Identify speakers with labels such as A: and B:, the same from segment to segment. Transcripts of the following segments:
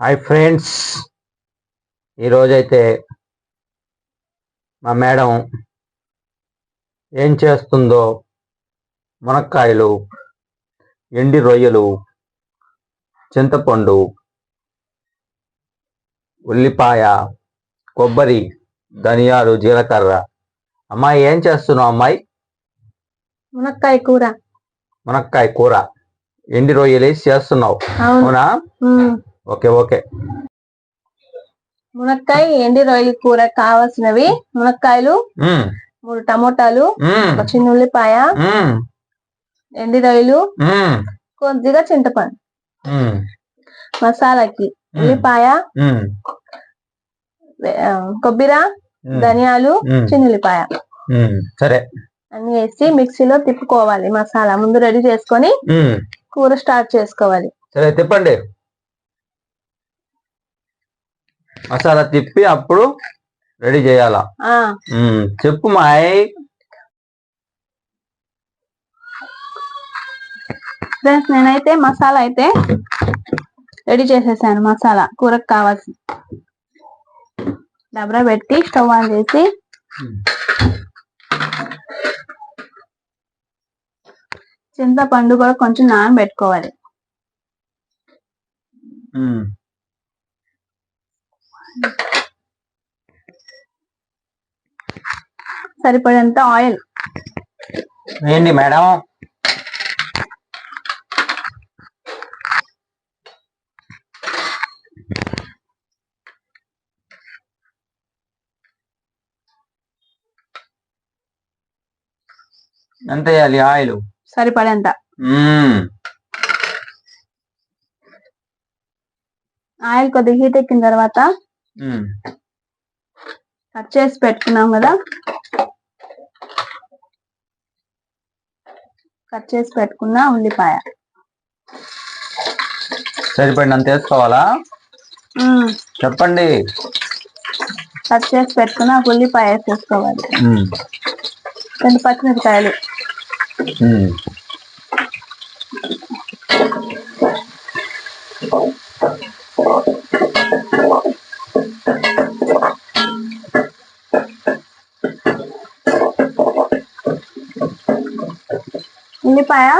A: Hi friends. ఈరోజైతే మా madam ఏం చేస్తుందో మునక్కాయలు ఎండి రొయ్యలు చింతపండు ఉల్లిపాయ కొబ్బరి ధనియాలు జీలకర్ర. అమ్మాయి ఏం చేస్తున్నావు అమ్మాయి?
B: మునక్కాయ కూర.
A: మునక్కాయ కూర. ఎండి రొయ్యలు వేసి చేస్తున్నావు.
B: అవును.
A: Okay okay.
B: మునక్కాయ ఎండి రొయ్యల కూర కావాల్సినవి. మునక్కాయలు మూడు టమోటాలు ఒక చిన్న ఉల్లిపాయ ఎండి రొయ్యలు కొద్దిగా చింతపండు. మసాలాకి ఉల్లిపాయ కొబ్బరి ధనియాలు చిన్న ఉల్లిపాయ.
A: సరే.
B: అన్ని వేసి మిక్సీలో తిప్పుకోవాలి. మసాలా ముందు రెడీ చేసుకొని కూర స్టార్ట్ చేసుకోవాలి.
A: సరే తిప్పండి. మసాలా తిప్పి అప్పుడు రెడీ చేయాలా? చెప్పు మాయ్.
B: ఫ్రెండ్స్ నేనైతే మసాలా అయితే రెడీ చేసేసాను మసాలా. కూరకు కావాల్సి డబరా పెట్టి స్టవ్ ఆన్ చేసి చింతపండు కూడా కొంచెం నానబెట్టుకోవాలి. సరిపడేంత ఆయిల్.
A: ఏంటి మేడం? ఎంత వేయాలి ఆయిల్?
B: సరిపడేంత. ఆయిల్ కొద్దిగా హీట్ ఎక్కిన తర్వాత కట్ చేసి పెట్టుకున్నాం కదా? కట్ చేసి పెట్టుకున్న ఉల్లిపాయ.
A: సరిపడినంత వేసుకోవాలా? చెప్పండి.
B: కట్ చేసి పెట్టుకున్న ఉల్లిపాయ వేసేసుకోవాలి
A: మ్మ్,
B: రెండు పచ్చిమిరకాయలు
A: మ్మ్,
B: ఉల్లిపాయ.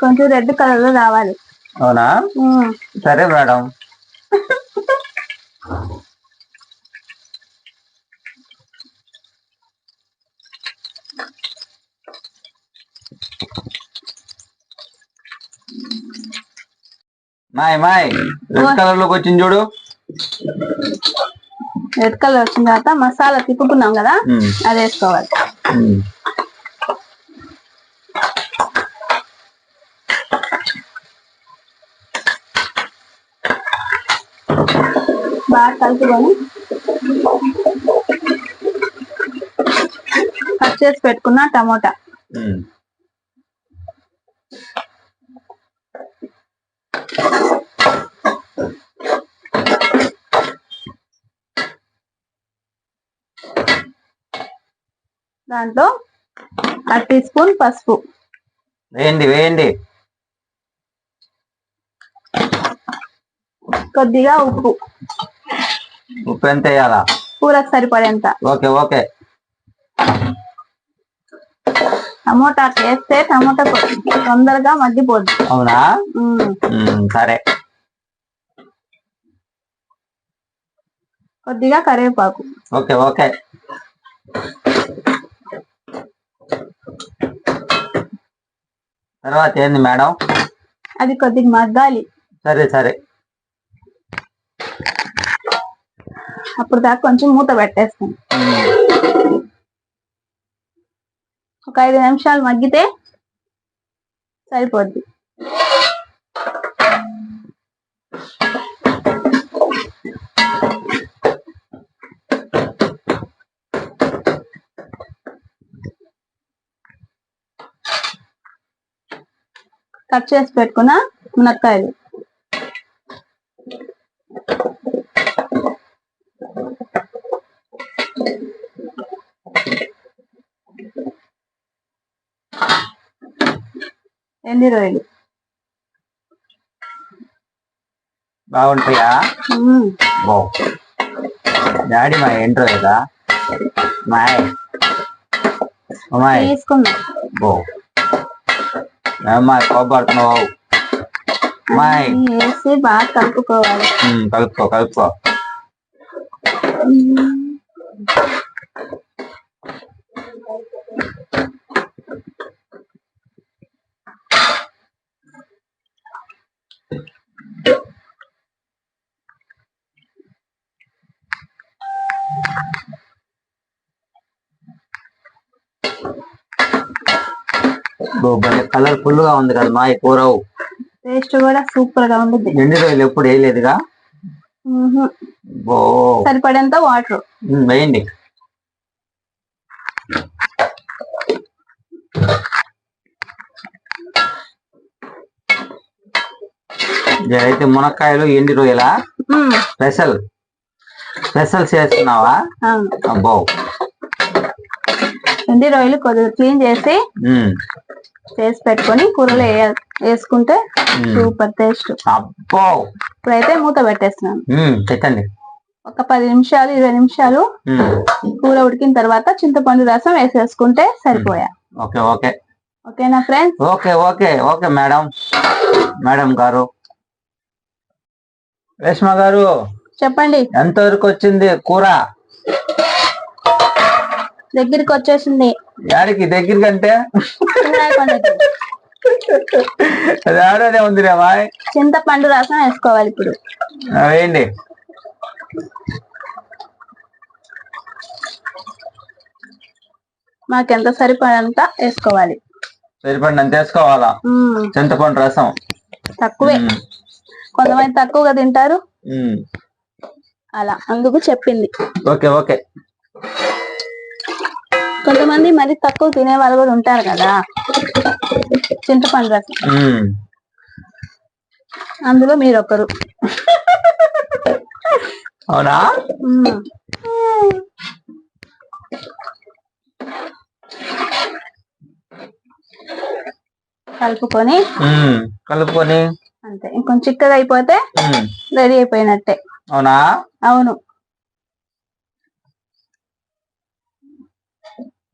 B: కొంచెం రెడ్ కలర్లో రావాలి.
A: అవునా? సరే మేడం. మాయ్ మాయ్ రెడ్ కలర్లోకి వచ్చింది చూడు.
B: రెడ్ కలర్ వచ్చిన తర్వాత మసాలా తిప్పుకున్నాం కదా? అది వేసుకోవాలి. బాగా కలుపుకొని కట్ చేసి పెట్టుకున్న టమోటా. దాంట్లో అర టీ స్పూన్ పసుపు.
A: వేయండి వేయండి.
B: కొద్దిగా ఉప్పు.
A: ఉప్పు ఎంత వేయాలా?
B: కూరకు సరిపడేంత.
A: Okay okay.
B: టమోటా వేస్తే టమోటా తొందరగా మగ్గిపోద్ది.
A: అవునా? సరే.
B: కొద్దిగా కరివేపాకు.
A: Okay okay. తర్వాత ఏంది మేడం?
B: అది కొద్దిగా మగ్గాలి.
A: సరే సరే.
B: అప్పుడు దాకా కొంచెం మూత పెట్టేస్తాం ఒక ఐదు నిమిషాలు మగ్గితే సరిపోద్ది. కట్ చేసి పెట్టుకున్న మునక్కాయలు. ఎండి రొయ్యలు
A: బాగుంటాయా? డాడీ మా ఏంట్రో కదా మాయ్. అమ్మాయి
B: తీసుకుందాం.
A: బో. అమ్మాయి కోపడుతున్నావు?
B: వేసి బాగా కలుపుకోవాలి.
A: కలుపుకో కలుపుకో. బో భలే కలర్ఫుల్గా ఉంది కదా మా ఈ కూర
B: టేస్ట్ కూడా సూపర్గా ఉంటుంది
A: ఎండు రోజులు ఎప్పుడు వేయలేదుగా
B: సరిపడేంత వాటర్.
A: వేయండి. ఇదైతే మునక్కాయలు ఎండి రొయ్యల? స్పెషల్. స్పెషల్ చేస్తున్నావా? అబ్బో.
B: ఎండి రొయ్యలు కొద్దిగా క్లీన్ చేసి చేసి పెట్టుకొని కూరలో వేసుకుంటే. Super taste.
A: అబ్బో.
B: ఇప్పుడైతే మూత పెట్టేస్తున్నాను.
A: పెట్టండి.
B: ఒక పది నిమిషాలు ఇరవై నిమిషాలు కూర ఉడికిన తర్వాత చింతపండు రసం వేసేసుకుంటే సరిపోయా.
A: Okay okay.
B: ఓకేనా friends?
A: Okay okay okay madam. Madam గారు. రేష్మ గారు
B: చెప్పండి.
A: ఎంతవరకు వచ్చింది కూర?
B: దగ్గరికి వచ్చేసింది
A: యాడికి దగ్గర కంటే
B: ఇంకా కొంచెం
A: అది ఉంది రే బాయ్.
B: చింతపండు రసం వేసుకోవాలి ఇప్పుడు.
A: వేయండి.
B: మాకు ఎంత సరిపడంత వేసుకోవాలి.
A: సరిపడినంత వేసుకోవాలా. చింతపండు రసం.
B: తక్కువే. కొంతమంది తక్కువగా తింటారు. అలా అందుకు చెప్పింది.
A: Okay okay.
B: కొంతమంది మరి తక్కువ తినే వాళ్ళు కూడా ఉంటారు కదా. చింతపండు రసం. అందులో మీరు ఒకరు.
A: అవునా.
B: కలుపుకొని
A: కలుపుకొని
B: అంతే ఇంకొంచెం చిక్కగా అయిపోతే రెడీ అయిపోయినట్టే.
A: అవునా?
B: అవును.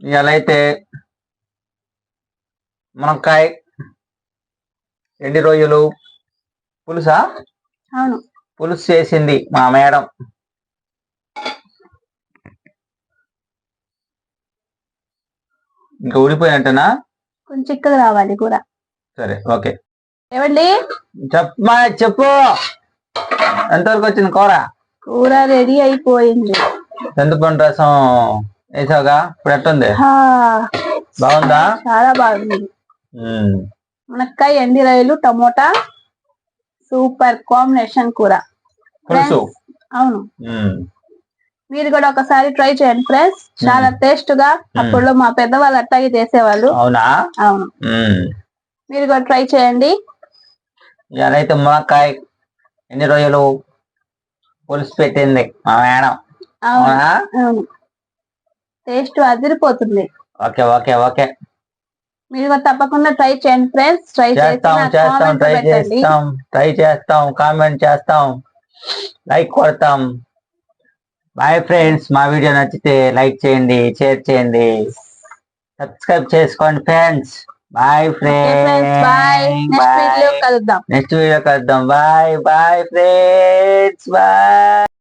A: ఇవాళ అయితే మునక్కాయ ఎండి రొయ్యలు పులుసా?
B: అవును.
A: పులుసు చేసింది మా మేడం. ఇంకా ఊడిపోయినట్టనా?
B: కొంచెం చిక్కగా రావాలి కూడా
A: సరే ఓకే.
B: ఏమండి?
A: చెప్పమా చెప్పు. ఎంతవరకు వచ్చింది కూర?
B: కూర రెడీ అయిపోయింది.
A: చింతపండు రసం వేసావుగా? ఇప్పుడు ఎట్టుంది? బాగుందా?
B: చాలా బాగుంది. మునక్కాయ ఎండి రైలు టమోటా సూపర్ కాంబినేషన్ కూర.
A: పులుసు
B: అవును. మీరు కూడా ఒకసారి ట్రై చేయండి ఫ్రెండ్స్. చాలా టేస్ట్గా అప్పుడు మా పెద్దవాళ్ళు అట్టాగే చేసేవాళ్ళు.
A: అవునా?
B: అవును. మీరు కూడా ట్రై చేయండి.
A: ఇవాళ అయితే మునక్కాయ. ఎన్ని రోజులు పులుసు పెట్టింది మా మేడం.
B: అవును. టేస్ట్ అదిరిపోతుంది.
A: Okay okay okay.
B: మీరు కూడా తప్పకుండా ట్రై చేయండి ఫ్రెండ్స్. ట్రై చేసి
A: చేస్తాం చేస్తాం ట్రై చేస్తాం ట్రై చేస్తాం కామెంట్ చేస్తాం. లైక్ కొడతాం. బాయ్ ఫ్రెండ్స్ మా వీడియో నచ్చితే లైక్ చేయండి షేర్ చేయండి. సబ్స్క్రైబ్ చేసుకోండి friends. Bye
B: friends bye next video కలుద్దాం
A: నెక్స్ట్ వీడియో కలుద్దాం బాయ్ బాయ్ ఫ్రెండ్స్ బాయ్